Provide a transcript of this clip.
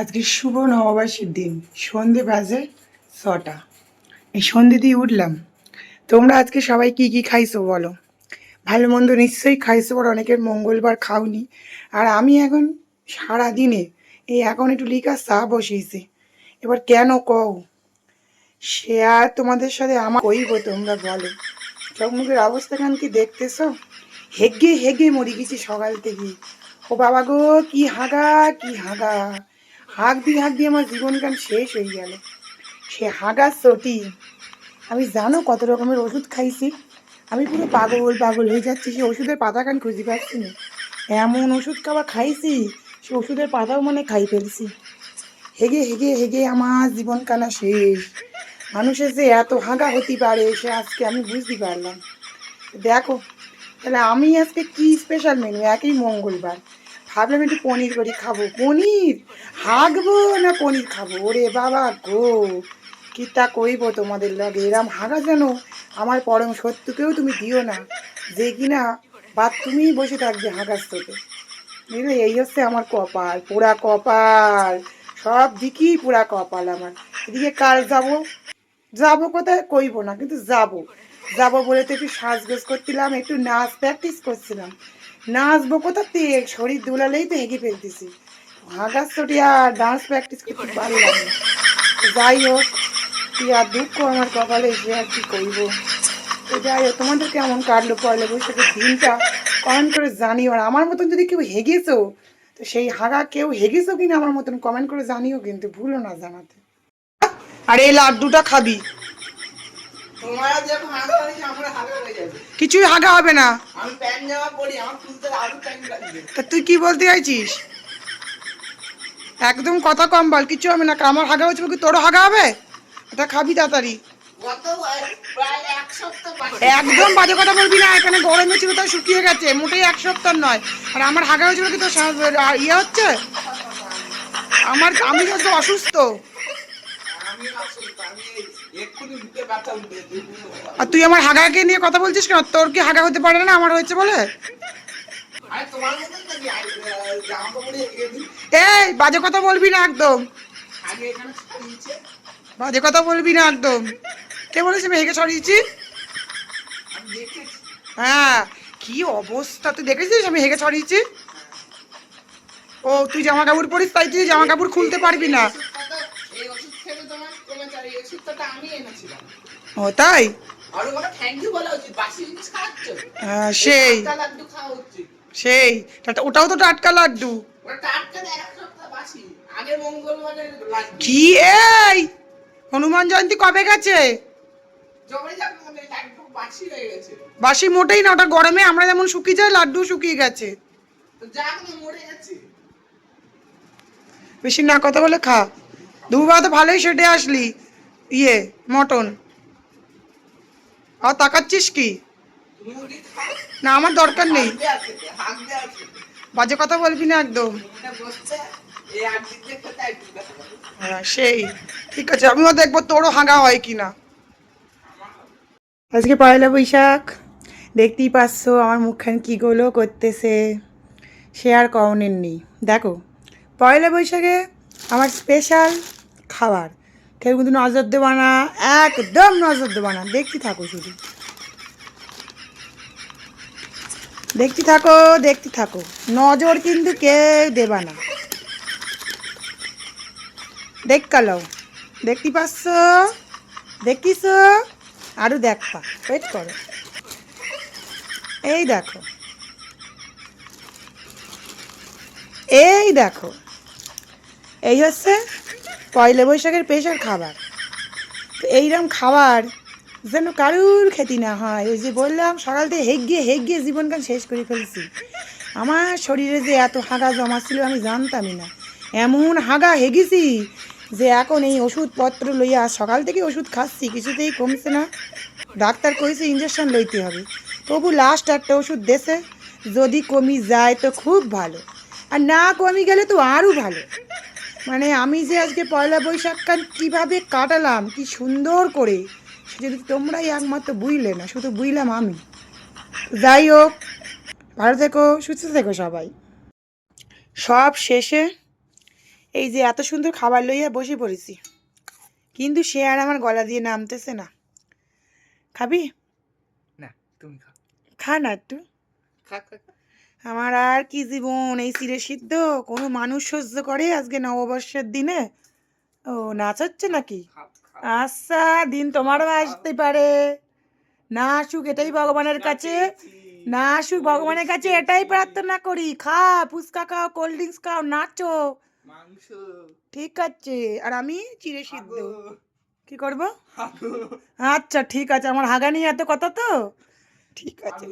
আজকে শুভ নববর্ষের দিন। সন্ধে বাজে ছটা। এই সন্ধে দিয়ে উঠলাম। তোমরা আজকে সবাই কি কি খাইছো বলো? ভালো মন্দ নিশ্চয়ই খাইছো, বড় অনেকের মঙ্গলবার খাওনি। আর আমি এখন সারা দিনে এই এখন একটু লিখা চা বসিয়েছি। এবার কেন কও? সে আর তোমাদের সাথে আমার কইব তোমরা বলো। চোখ মুখের অবস্থাখান কি দেখতেছো? হেগে হেগে মরি গেছি সকাল থেকে। ও বাবা গো, কি হাগা কি হাগা। হাঁক দিয়ে হাঁক দিয়ে আমার জীবনকাল শেষ হয়ে গেল। সে হাগার চটি। আমি জানো কত রকমের ওষুধ খাইছি। আমি পুরো পাগল পাগল হয়ে যাচ্ছি, সে ওষুধের পাতাখান খুঁজে পাচ্ছি না। এমন ওষুধ খাওয়া খাইছি, সে ওষুধের পাতাও মানে খাই ফেলছি। হেগে হেগে হেগে আমার জীবন কানা শেষ। মানুষের যে এত হাগা হতে পারে, সে আজকে আমি বুঝতে পারলাম। দেখো, তাহলে আমি আজকে কি স্পেশাল মেনু একই মঙ্গলবার। ভাবলাম একটু পনির করি খাব। পনির? হাগবো না পনির খাব? ওরে বাবা গো, কি তা কইব তোমাদের লাগে? এরম হাগা যেন আমার পরম শত্রুকেও তুমি দিও না, যে কিনা বা তুমিই বসে থাকবে হাগার তোকে বুঝলে এই হচ্ছে আমার কপাল পোড়া কপাল, সব দিকেই পোড়া কপাল আমার। এদিকে কাল যাব যাব কোথায় কইব না, কিন্তু যাব। যাব বলে তো একটু সাজগোজ করছিলাম একটু নাচ প্র্যাকটিস করছিলাম। নাচবো কোথাতে শরীর দুলালেই তো হেগে ফেলতেছি। হাগার চটি আর ডান্স প্র্যাকটিস করতে পারলাম না। যাই হোক কি আর দুঃখ আমার কপালে সে আর কি করব? তো যাই হোক তোমাদের কেমন কাটলো পয়লা বৈশাখের দিনটা? কমেন্ট করে জানিও। আর আমার মতন যদি কেউ হেগেছো তো সেই হাগা কেউ হেগেছো কিনা আমার মতন কমেন্ট করে জানিও কিন্তু ভুলো না জানাতে। আর এই লাড্ডুটা খাবি। তোমার যখন হাগা হয়েছে আমার হাগা হয়ে যাবে কিছুই হাগা হবে না। আমি প্যান্ট জামা পরি আমার খুলতে আরও টাইম লাগবে। তা তুই কি বলতে চাইছিস? একদম কথা কম বল কিছু হবে না। আমার হাগা হচ্ছে কি তোরও হাগা হবে? এটা খাবি তাড়াতাড়ি। একদম বাজে কথা বলবি না। এখানে গরমে ছিল তাই শুকিয়ে গেছে। মোটেই এক সপ্তাহ নয়। আর আমার হাগা হয়েছিল কি তোর ইয়ে হচ্ছে? আমার আমি তো অসুস্থ আমি অসুস্থ আমি এক্ষুনি বুকে ব্যথা উঠবে আর তুই আমার হাগাকে নিয়ে কথা বলছিস কেন? তোর কি হাগা হতে পারে না? আমার হয়েছে বলে? এই, বাজে কথা বলবি না একদম। বাজে কথা বলবি না একদম। কে বলেছে মেয়েকে আমি হ্যাঁ। কি অবস্থা? তুই দেখেছিস আমি হেগে ছড়িয়েছি ও, তুই জামা কাপড় পরিস তাই তুই জামা কাপড় খুলতে পারবি না ওষুধটা তো- এই ওষুধ খেলে তোমার কমে যাবে এই ওষুধটা তো আমি এনেছিলাম ও তাই? হ্যাঁ, সেই। সেই। ওটাও তো টাটকা লাড্ডু। কি এই? হনুমান জয়ন্তী কবে গেছে? মনে বাসি গেছে। বাসি মোটেই না ওটা গরমে আমরা যেমন শুকিয়ে যাই লাড্ডু শুকিয়ে গেছে। বেশি না কথা বলে খা। দুবার তো ভালোই সেটে আসলি। ইয়ে মটন। আর তাকাচ্ছিস কি? না, আমার দরকার নেই। বাজে কথা বলবি না একদম। হ্যাঁ সেই। ঠিক আছে, আমিও দেখব তোরও হাঙ্গা হয় কি না। আজকে পয়লা বৈশাখ। দেখতেই পাচ্ছ আমার মুখখান কী গুলো করতেছে। সে আর কমনের নেই। দেখো, পয়লা বৈশাখে আমার স্পেশাল খাবার। কেউ কিন্তু নজর দেবা না, একদম নজর দেবা না। দেখতে থাকো শুধু। দেখতে থাকো দেখতে থাকো। নজর কিন্তু কেউ দেবা না। দেখ কালো দেখতে পাচ্ছ? দেখিস? আরও দেখবা। ওয়েট করো। এই দেখো। এই দেখো। এই হচ্ছে পয়লা বৈশাখের স্পেশাল খাবার। তো এইরকম খাবার যেন কারুর খেতে না হয়। ওই যে বললাম, সকাল থেকে হেগিয়ে হেগিয়ে জীবনকাল শেষ করে ফেলছি। আমার শরীরে যে এত হাগা জমা ছিল আমি জানতামই না। এমন হাগা হেগেছি যে এখন এই ওষুধপত্র লইয়া সকাল থেকে ওষুধ খাচ্ছি, কিছুতেই কমছে না। ডাক্তার কইছে ইঞ্জেকশন লইতে হবে। তবু লাস্ট একটা ওষুধ দেছে, যদি কমি যায় তো খুব ভালো। আর না কমি গেলে তো আরও ভালো। মানে আমি যে আজকে পয়লা বৈশাখকাল কীভাবে কাটালাম কি সুন্দর করে। যদি তোমরাই একমাত্র বুঝলে না শুধু বুঝলাম আমি। যাই হোক ভালো থেকো সুস্থ থেকো সবাই। সব শেষে এই যে এত সুন্দর খাবার লইয়া বসে পড়েছি। কিন্তু সে আর আমার গলা দিয়ে নামতেছে না। খাবি? না তুমি খা না একটু। খা খা। আমার আর কি জীবন? এই চিড়ে সিদ্ধ? কোনো মানুষ সহ্য করে আজকে নববর্ষের দিনে? ও নাচ হচ্ছে নাকি। আচ্ছা দিন তোমারও আসতে পারে। না আসুক এটাই ভগবানের কাছে না আসুক ভগবানের কাছে এটাই প্রার্থনা করি। খা ফুচকা খাও কোল্ড ড্রিঙ্কস খাও নাচো। ঠিক আছে। আর আমি চিড়ে সিদ্ধ। কি করব? আচ্ছা ঠিক আছে। আমার হাগানি এত কথা তো? ঠিক আছে।